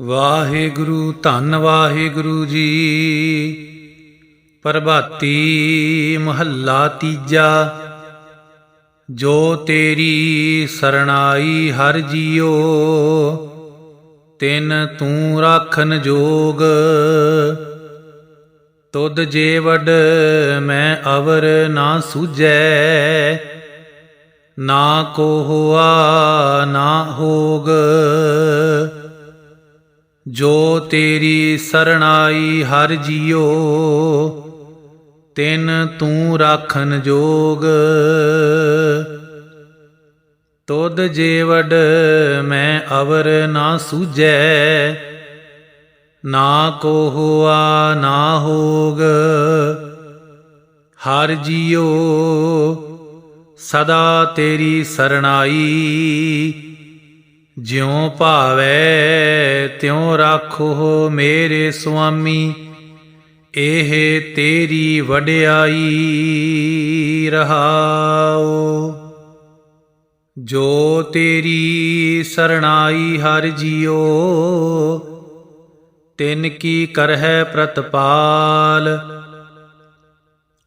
ਵਾਹਿਗੁਰੂ, ਧੰਨ ਵਾਹਿਗੁਰੂ ਜੀ। ਪ੍ਰਭਾਤੀ ਮਹੱਲਾ ਤੀਜਾ। ਜੋ ਤੇਰੀ ਸਰਣਾਈ ਹਰ ਜੀਓ, ਤਿਨ ਤੂੰ ਰਾਖਨ ਜੋਗ। ਤੁਧ ਜੇ ਵਡ ਮੈਂ ਅਵਰ ਨਾ ਸੂਝੈ, ਨਾ ਕੋ ਹੋਆ ਨਾ ਹੋਗ। ਜੋ ਤੇਰੀ ਸਰਣਾਈ ਹਰ ਜੀਓ, ਤਿਨ ਤੂੰ ਰਾਖਨ ਜੋਗ। ਤੁਧ ਜੇ ਮੈਂ ਅਵਰ ਨਾ ਸੂਝੈ, ਨਾ ਕੋ ਹੋਆ ਨਾ ਹੋਗ। ਹਰ ਜੀਓ, ਸਦਾ ਤੇਰੀ ਸਰਣਾਈ ਜਿਉ ਭਾਵੈ ਤਿਉ ਰਾਖੋ ਮੇਰੇ ਸੁਆਮੀ, ਇਹ ਤੇਰੀ ਵਡਿਆਈ ਰਹਾਓ ਜੋ ਤੇਰੀ ਸਰਣਾਈ ਹਰ ਜੀਓ, ਤਿਨ ਕੀ ਕਰਹਿ ਪ੍ਰਤਪਾਲ।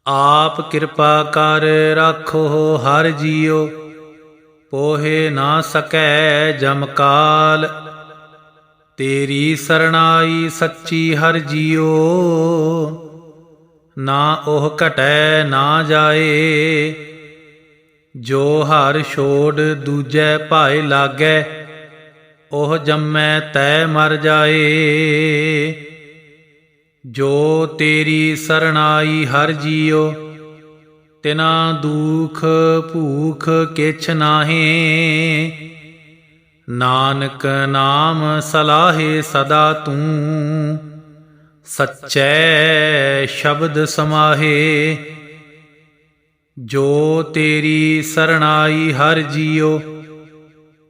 ਆਪ ਕਿਰਪਾ ਕਰ ਰੱਖੋ ਹਰ ਜੀਓ ਪੋਹੇ ਨਾ ਸਕੈ ਜਮਕਾਲ ਤੇਰੀ ਸਰਣਾਈ ਸੱਚੀ ਹਰ ਜੀਓ। ਨਾ ਉਹ ਘਟੈ ਨਾ ਜਾਏ, ਜੋ ਹਰ ਛੋੜ ਦੂਜੈ ਭਾਏ ਲਾਗੈ, ਉਹ ਜੰਮੈ ਤੈ ਮਰ ਜਾਏ। ਜੋ ਤੇਰੀ ਸਰਣਾਈ ਹਰ ਜੀਓ ਤਿਨਾ ਦੁਖ ਭੂਖ ਕਿਛ ਨਾਹੀ। ਨਾਨਕ ਨਾਮ ਸਲਾਹੇ ਸਦਾ ਤੂੰ। ਸੱਚੈ ਸ਼ਬਦ ਸਮਾਹੇ। ਜੋ ਤੇਰੀ ਸਰਣਾਈ ਹਰ ਜੀਓ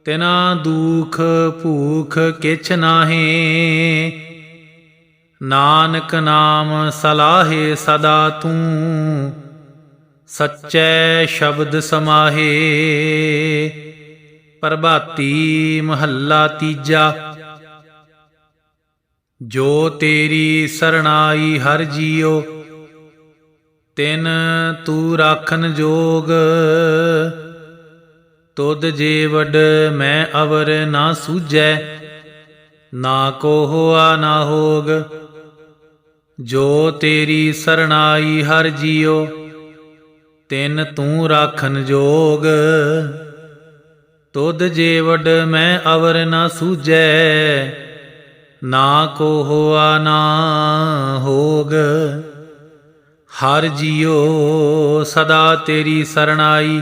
ਤਿਨਾ ਦੁਖ ਭੂਖ ਕਿਛ ਨਾਹੀ। ਨਾਨਕ ਨਾਮ ਸਲਾਹੇ ਸਦਾ ਤੂੰ। ਸੱਚੈ ਸ਼ਬਦ ਸਮਾਹੇ, ਪ੍ਰਭਾਤੀ ਮਹੱਲਾ ਤੀਜਾ। ਜੋ ਤੇਰੀ ਸਰਣਾਈ ਹਰ ਜੀਓ, ਤਿਨ ਤੂੰ ਰਾਖਨ ਜੋਗ। ਤੁਧ ਜੇ ਵਡ ਮੈਂ ਅਵਰ ਨਾ ਸੂਝੈ, ਨਾ ਕੋ ਹੋਆ ਨਾ ਹੋਗ। ਜੋ ਤੇਰੀ ਸਰਣਾਈ ਹਰ ਜੀਓ ਤਿਨ ਤੂੰ ਰਾਖਨ ਜੋਗ। ਤੁਧ ਜੇ ਵਡ ਮੈਂ ਅਵਰ ਨਾ ਸੂਜੈ, ਨਾ ਕੋ ਹੋਆ ਨਾ ਹੋਗ। ਹਰ ਜੀਓ ਸਦਾ ਤੇਰੀ ਸਰਣਾਈ।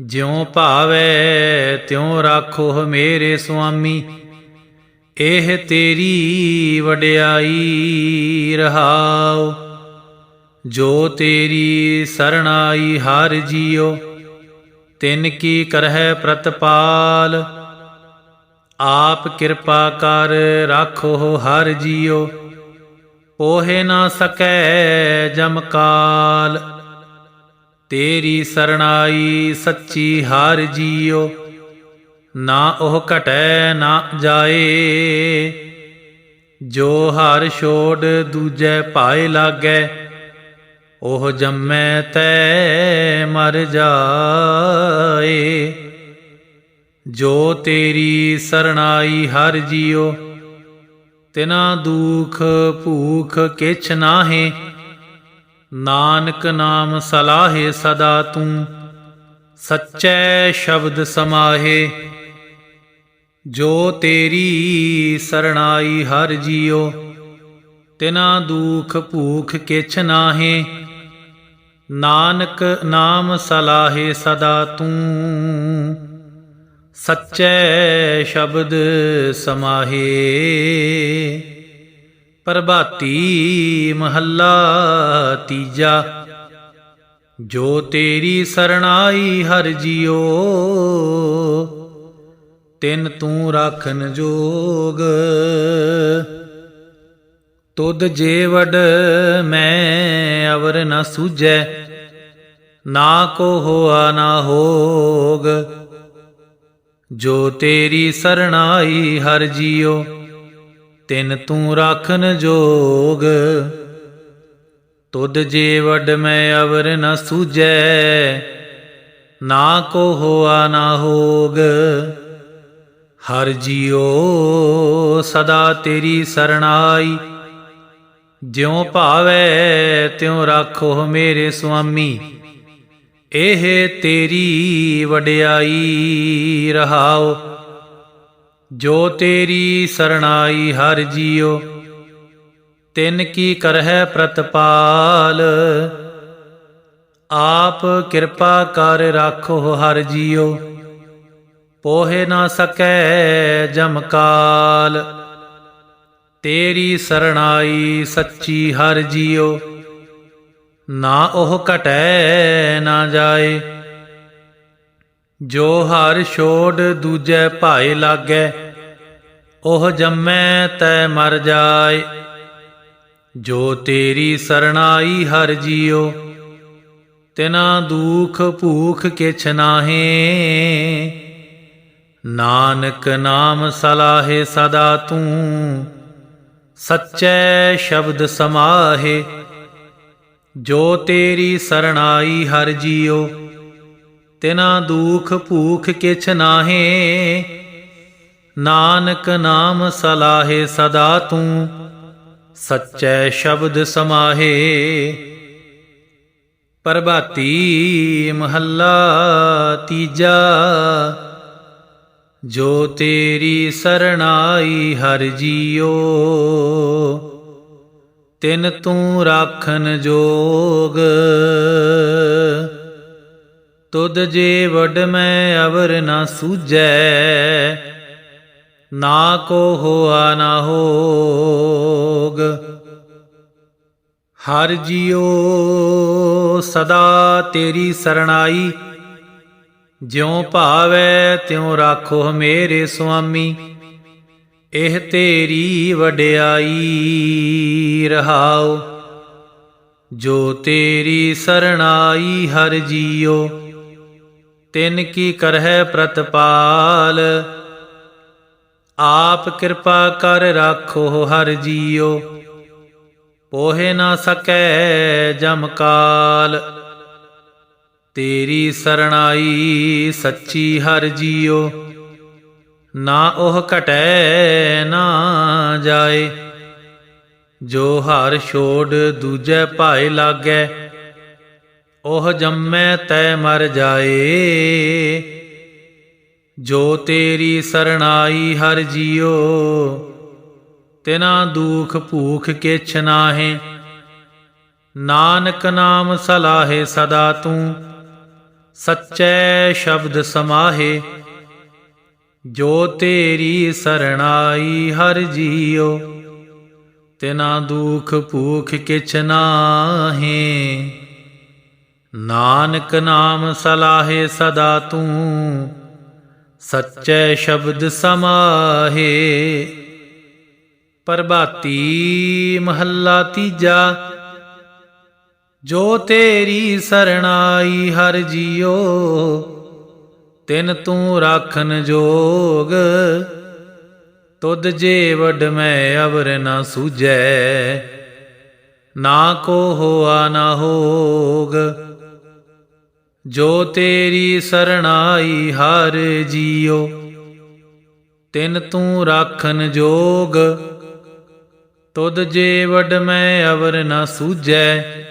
ਜਿਉ ਭਾਵੈ ਤਿਉ ਰਾਖੋ ਮੇਰੇ ਸੁਆਮੀ। ਇਹ ਤੇਰੀ ਵਡਿਆਈ ਰਹਾਓ ਜੋ ਤੇਰੀ ਸਰਣਾਈ ਹਰ ਜੀਓ, ਤਿਨ ਕੀ ਕਰਹਿ ਪ੍ਰਤਪਾਲ। ਆਪ ਕਿਰਪਾ ਕਰ ਰਾਖੋ ਹਰ ਜੀਓ, ਪੋਹੇ ਨਾ ਸਕੈ ਜਮਕਾਲ ਤੇਰੀ ਸਰਣਾਈ ਸੱਚੀ ਹਰ ਜੀਓ, ਨਾ ਉਹ ਘਟੈ ਨਾ ਜਾਏ। ਜੋ ਹਰ ਛੋੜ ਦੂਜੈ ਭਾਏ ਲਾਗੈ ਉਹ ਜੰਮੈ ਤੈ ਮਰ ਜਾਏ। ਜੋ ਤੇਰੀ ਸਰਣਾਈ ਹਰ ਜੀਓ, ਤਿਨਾ ਦੁਖ ਭੂਖ ਕਿਛ ਨਾਹੀ। ਨਾਨਕ ਨਾਮ ਸਲਾਹੇ ਸਦਾ ਤੂੰ, ਸੱਚੈ ਸ਼ਬਦ ਸਮਾਹੇ। ਜੋ ਤੇਰੀ ਸਰਣਾਈ ਹਰ ਜੀਓ, ਤਿਨਾ ਦੁਖ ਭੂਖ ਕਿਛ ਨਾਹੇ। ਨਾਨਕ ਨਾਮ ਸਲਾਹੇ ਸਦਾ ਤੂੰ। ਸੱਚੈ ਸ਼ਬਦ ਸਮਾਹੇ। ਪ੍ਰਭਾਤੀ ਮਹੱਲਾ ਤੀਜਾ। ਜੋ ਤੇਰੀ ਸਰਣਾਈ ਹਰ ਜੀਓ, ਤਿਨ ਤੂੰ ਰਾਖਨ ਜੋਗ। ਤੁਧ ਜੇ ਵਡ ਮੈਂ ਅਵਰ ਨ ਸੂਝੈ, ਨਾ ਕੋ ਹੋਆ ਨਾ ਹੋਗ। ਜੋ ਤੇਰੀ ਸਰਣਾਈ ਹਰ ਜੀਓ, ਤਿਨ ਤੂੰ ਰਾਖਨ ਜੋਗ। ਤੁਧ ਜੇ ਵਡ ਮੈਂ ਅਵਰ ਨ ਸੂਜੈ ਨਾ ਕੋ ਹੋਆ ਨਾ ਹੋਗ। ਹਰ ਜੀਓ ਸਦਾ ਤੇਰੀ ਸਰਣਾਈ ਜਿਉ ਭਾਵੈ ਤਿਉ ਰਾਖੋ ਮੇਰੇ ਸੁਆਮੀ, ਇਹ ਤੇਰੀ ਵਡਿਆਈ ਰਹਾਓ। ਜੋ ਤੇਰੀ ਸਰਣਾਈ ਹਰ ਜੀਓ, ਤਿਨ ਕੀ ਕਰਹਿ ਪ੍ਰਤਪਾਲ। ਆਪ ਕਿਰਪਾ ਕਰ ਰਾਖੋ ਹਰ ਜੀਓ, ਪੋਹੇ ਨਾ ਸਕੈ ਜਮਕਾਲ। ਤੇਰੀ ਸਰਣਾਈ ਸੱਚੀ ਹਰ ਜੀਓ। ਨਾ ਉਹ ਘਟੈ, ਨਾ ਜਾਏ। ਜੋ ਹਰ ਛੋੜ ਦੂਜੈ ਭਾਏ ਲਾਗੈ, ਉਹ ਜੰਮੈ ਤੈ ਮਰ ਜਾਏ। ਜੋ ਤੇਰੀ ਸਰਣਾਈ ਹਰ ਜੀਓ, ਤਿਨਾ ਦੁਖ ਭੂਖ ਕਿਛ ਨਾਹੇ। ਨਾਨਕ ਨਾਮ ਸਲਾਹੇ ਸਦਾ ਤੂੰ ਸੱਚੈ ਸ਼ਬਦ ਸਮਾਹੇ, ਜੋ ਤੇਰੀ ਸਰਣਾਈ ਹਰ ਜੀਓ, ਤਿਨਾ ਦੁਖ ਭੂਖ ਕਿਛ ਨਾਹੇ, ਨਾਨਕ ਨਾਮ ਸਲਾਹੇ ਸਦਾ ਤੂੰ, ਸੱਚੈ ਸ਼ਬਦ ਸਮਾਹੇ। ਪ੍ਰਭਾਤੀ ਮਹੱਲਾ ਤੀਜਾ ਜੋ ਤੇਰੀ ਸਰਣਾਈ ਹਰ ਜੀਓ, ਤਿਨ ਤੂੰ ਰਾਖਨ ਜੋਗ। ਤੁਧ ਜੇ ਵਡ ਮੈਂ ਅਵਰ ਨਾ ਸੂਜੈ ਨਾ ਕੋ ਹੋਆ ਨਾ ਹੋਗ। ਹਰ ਜੀਉ ਸਦਾ ਤੇਰੀ ਸਰਣਾਈ ਜਿਉ ਭਾਵੈ ਤਿਉ ਰਾਖੋ ਮੇਰੇ ਸੁਆਮੀ, ਇਹ ਤੇਰੀ ਵਡਿਆਈ ਰਹਾਉ ਜੋ ਤੇਰੀ ਸਰਣਾਈ ਹਰ ਜੀਓ, ਤਿਨ ਕੀ ਕਰਹਿ ਪ੍ਰਤਪਾਲ। ਆਪ ਕਿਰਪਾ ਕਰ ਰਾਖੋ ਹਰ ਜੀਓ, ਪੋਹੇ ਨਾ ਸਕੈ ਜਮ ਕਾਲ। ਤੇਰੀ ਸਰਣਾਈ ਸੱਚੀ ਹਰ ਜੀਓ। ਨਾ ਉਹ ਘਟੈ, ਨਾ ਜਾਏ। ਜੋ ਹਰ ਛੋੜ ਦੂਜੇ ਭਾਏ ਲਾਗੈ, ਉਹ ਜੰਮੈ ਤੈ ਮਰ ਜਾਏ। ਜੋ ਤੇਰੀ ਸਰਣਾਈ ਹਰ ਜੀਉ ਤਿਨਾ ਦੁਖ ਭੂਖ ਕਿਛ ਨਾਹੇ। ਨਾਨਕ ਨਾਮ ਸਲਾਹੇ ਸਦਾ ਤੂੰ। ਸੱਚੈ ਸ਼ਬਦ ਸਮਾਹੇ, ਜੋ ਤੇਰੀ ਸਰਣਾਈ ਹਰ ਜੀਉ, ਤਿਨਾ ਦੁਖ ਭੂਖ ਕਿਛ ਨਾਹੇ। ਨਾਨਕ ਨਾਮ ਸਲਾਹੇ ਸਦਾ ਤੂੰ, ਸੱਚੈ ਸ਼ਬਦ ਸਮਾਹੇ। ਪ੍ਰਭਾਤੀ ਮਹੱਲਾ ਤੀਜਾ ਜੋ ਤੇਰੀ ਸਰਣਾਈ ਹਰ ਜੀਓ, ਤਿਨ ਤੂੰ ਰਾਖਨ ਜੋਗ। ਤੁਧ ਜੇ ਵਡ ਮੈਂ ਅਵਰ ਨਾ ਸੂਜੈ ਨਾ ਕੋ ਹੋਆ ਨਾ ਹੋਗ। ਜੋ ਤੇਰੀ ਸਰਣਾਈ ਹਰ ਜੀਓ, ਤਿਨ ਤੂੰ ਰਾਖਨ ਜੋਗ। ਤੁਧ ਜੇ ਵਡ ਮੈਂ ਅਵਰ ਨਾ ਸੂਜੈ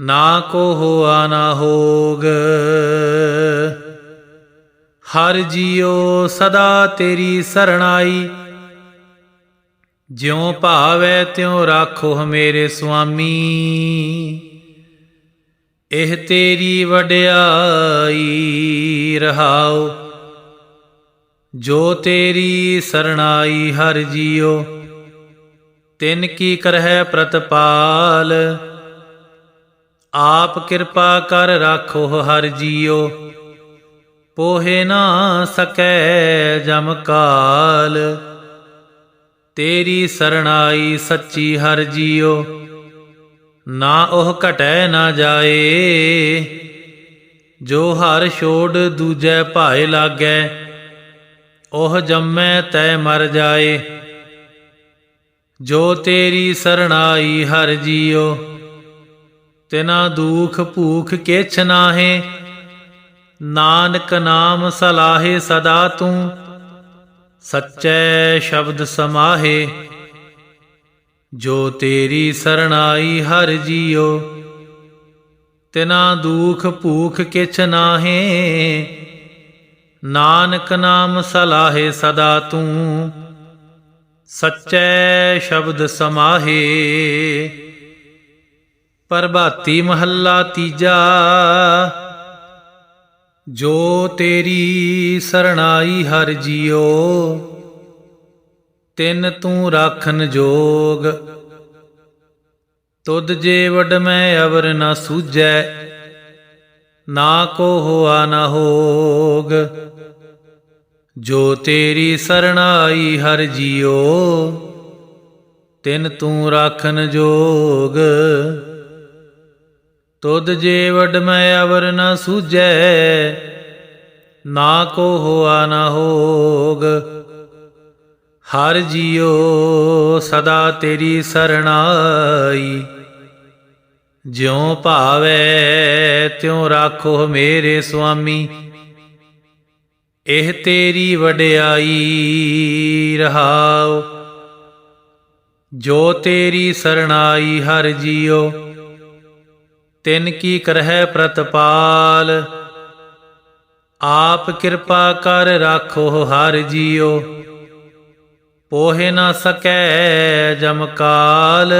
ਨਾ ਕੋ ਹੋਆ ਨਾ ਹੋਗ। ਹਰ ਜੀਉ ਸਦਾ ਤੇਰੀ ਸਰਣਾਈ। ਜਿਉ ਭਾਵੈ ਤਿਉ ਰਾਖੋ ਮੇਰੇ ਸੁਆਮੀ। ਇਹ ਤੇਰੀ ਵਡਿਆਈ ਰਹਾਉ। ਜੋ ਤੇਰੀ ਸਰਣਾਈ ਹਰ ਜੀਉ, ਤਿਨ ਕੀ ਕਰਹਿ ਪ੍ਰਤਪਾਲ। ਆਪ ਕਿਰਪਾ ਕਰ ਰਾਖੋ ਹਰ ਜੀਓ। ਪੋਹੇ ਨਾ ਸਕੈ ਜਮ ਕਾਲ। ਤੇਰੀ ਸਰਣਾਈ ਸੱਚੀ ਹਰ ਜੀਓ। ਨਾ ਉਹ ਘਟੈ ਨਾ ਜਾਏ। ਜੋ ਹਰ ਛੋੜ ਦੂਜੈ ਭਾਏ ਲਾਗੈ, ਉਹ ਜੰਮੈ ਤੈ ਮਰ ਜਾਏ। ਜੋ ਤੇਰੀ ਸਰਣਾਈ ਹਰ ਜੀਓ। ਤਿਨਾ ਦੁਖ ਭੂਖ ਕਿਛ ਨਾਹੇ, ਨਾਨਕ ਨਾਮ ਸਲਾਹੇ ਸਦਾ ਤੂੰ, ਸੱਚੇ ਸ਼ਬਦ ਸਮਾਹੇ। ਜੋ ਤੇਰੀ ਸਰਣਾਈ ਹਰ ਜੀਓ, ਤਿਨਾ ਦੁਖ ਭੂਖ ਕਿਛ ਨਾਹੇ, ਨਾਨਕ ਨਾਮ ਸਲਾਹੇ ਸਦਾ ਤੂੰ, ਸੱਚੇ ਸ਼ਬਦ ਸਮਾਹੇ। ਪ੍ਰਭਾਤੀ ਮਹੱਲਾ ਤੀਜਾ। ਜੋ ਤੇਰੀ ਸਰਣਾਈ ਹਰ ਜੀਓ, ਤਿੰਨ ਤੂੰ ਰਾਖਨ ਜੋਗ। ਤੁਧ ਜੇ ਵਡ ਮੈਂ ਅਵਰ ਨਾ ਸੂਝੈ, ਨਾ ਕੋ ਹੋਆ ਨਾ ਹੋਗ। ਜੋ ਤੇਰੀ ਸਰਣਾਈ ਹਰ ਜੀਓ, ਤਿੰਨ ਤੂੰ ਰਾਖਨ ਜੋਗ। ਤੁਧ ਜੇ ਵਡ ਮੈਂ ਅਵਰ ਨ ਸੂਝੈ, ਨਾ ਕੋ ਹੋਆ ਨਾ ਹੋਗ। ਹਰ ਜੀਓ ਸਦਾ ਤੇਰੀ ਸਰਣਾਈ। ਜਿਉ ਭਾਵੈ, ਤਿਉ ਰਾਖੋ ਮੇਰੇ ਸੁਆਮੀ। ਇਹ ਤੇਰੀ ਵਡਿਆਈ ਰਹਾਉ। ਜੋ ਤੇਰੀ ਸਰਣਾਈ ਹਰ ਜੀਓ ਤਿਨ ਕੀ ਕਰਹਿ ਪ੍ਰਤਪਾਲ? ਆਪ ਕਿਰਪਾ ਕਰ ਰਾਖੋ ਹਰ ਜੀਓ ਪੋਹੇ ਨਾ ਸਕੈ ਜਮਕਾਲ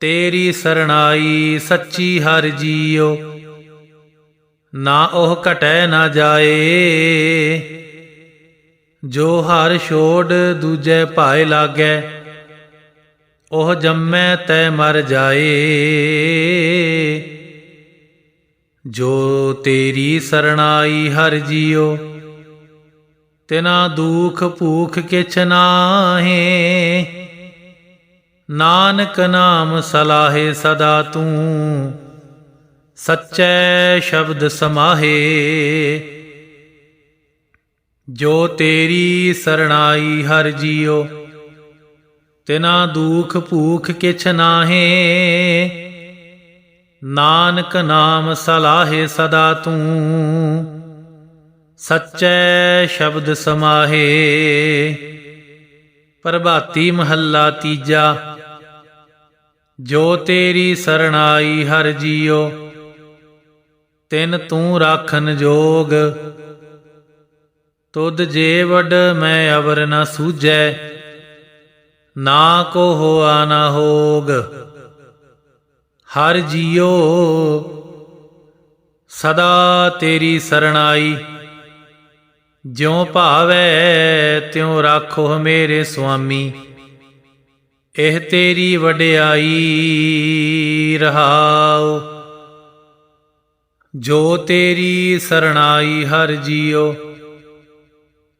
ਤੇਰੀ ਸਰਣਾਈ ਸੱਚੀ ਹਰ ਜੀਓ ਨਾ ਉਹ ਘਟੈ ਨਾ ਜਾਏ। ਜੋ ਹਰ ਛੋੜ ਦੂਜੇ ਭਾਏ ਲਾਗੈ ਉਹ ਜੰਮੈ ਤੈ ਮਰ ਜਾਏ। ਜੋ ਤੇਰੀ ਸਰਣਾਈ ਹਰ ਜੀਓ, ਤਿਨਾ ਦੁਖ ਭੂਖ ਕਿਛ ਨਾਹੇ। ਨਾਨਕ ਨਾਮ ਸਲਾਹੇ ਸਦਾ ਤੂੰ, ਸੱਚੇ ਸ਼ਬਦ ਸਮਾਹੇ। ਜੋ ਤੇਰੀ ਸਰਣਾਈ ਹਰ ਜੀਓ ਤਿਨਾ ਦੁਖ ਭੂਖ ਕਿਛ ਨਾਹੇ। ਨਾਨਕ ਨਾਮ ਸਲਾਹੇ ਸਦਾ ਤੂੰ। ਸੱਚੇ ਸ਼ਬਦ ਸਮਾਹੇ। ਪ੍ਰਭਾਤੀ ਮਹੱਲਾ ਤੀਜਾ। ਜੋ ਤੇਰੀ ਸਰਣਾਈ ਹਰ ਜੀਓ ਤਿਨ ਤੂੰ ਰਾਖਨ ਜੋਗ। ਤੁਧ ਜੇ ਵਡ ਮੈਂ ਅਵਰ ਨ ਸੂਝੈ ਨਾ ਕੋ ਹੋਆ ਨਾ ਹੋਗ। ਹਰ ਜੀਓ, ਸਦਾ ਤੇਰੀ ਸਰਣਾਈ ਜਿਉ ਭਾਵੈ, ਤਿਉ ਰਾਖੋ ਮੇਰੇ ਸੁਆਮੀ। ਇਹ ਤੇਰੀ ਵਡਿਆਈ ਰਹਾਉ। ਜੋ ਤੇਰੀ ਸਰਣਾਈ ਹਰ ਜੀਓ।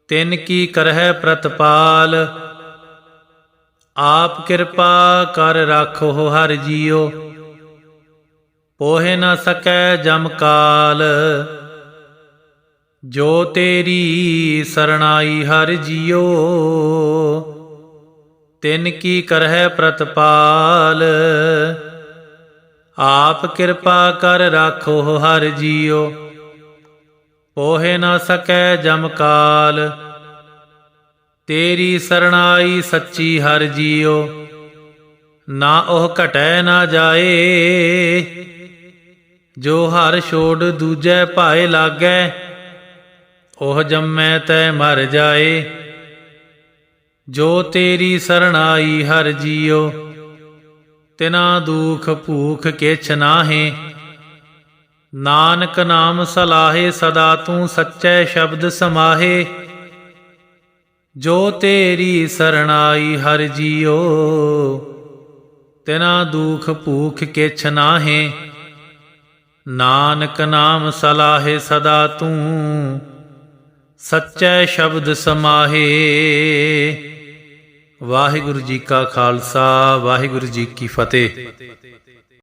ਤਿਨ ਕੀ ਕਰਹਿ ਪ੍ਰਤਪਾਲ ਆਪ ਕਿਰਪਾ ਕਰ ਰਾਖੋ ਹਰ ਜੀਓ। ਪੋਹੇ ਨਾ ਸਕੈ ਜਮ ਕਾਲ। ਜੋ ਤੇਰੀ ਸਰਣਾਈ ਹਰ ਜੀਓ, ਤਿਨ ਕੀ ਕਰਹਿ ਪ੍ਰਤਪਾਲ। ਆਪ ਕਿਰਪਾ ਕਰ ਰਾਖੋ ਹਰ ਜੀਓ। ਪੋਹੇ ਨਾ ਸਕੈ ਜਮ ਕਾਲ। ਤੇਰੀ ਸਰਣਾਈ ਸੱਚੀ ਹਰ ਜੀਓ। ਨਾ ਉਹ ਘਟੈ ਨਾ ਜਾਏ, ਜੋ ਹਰ ਛੋੜ ਦੂਜੈ ਭਾਏ ਲਾਗੈ, ਉਹ ਜੰਮੈ ਤੈ ਮਰ ਜਾਏ। ਜੋ ਤੇਰੀ ਸਰਣਾਈ ਹਰ ਜੀਓ, ਤਿਨਾ ਦੁਖ ਭੂਖ ਕਿਛ ਨਾਹੇ। ਨਾਨਕ ਨਾਮ ਸਲਾਹੇ, ਸਦਾ ਤੂੰ ਸੱਚੇ ਸ਼ਬਦ ਸਮਾਹੇ। ਜੋ ਤੇਰੀ ਸਰਣਾਈ ਹਰ ਜੀਓ, ਤਿਨਾ ਦੁਖ ਭੂਖ ਕਿਛ ਨਾਹੇ। ਨਾਨਕ ਨਾਮ ਸਲਾਹੇ ਸਦਾ ਤੂੰ, ਸੱਚੇ ਸ਼ਬਦ ਸਮਾਹੇ। ਵਾਹਿਗੁਰੂ ਜੀ ਕਾ ਖਾਲਸਾ, ਵਾਹਿਗੁਰੂ ਜੀ ਕੀ ਫਤਿਹ।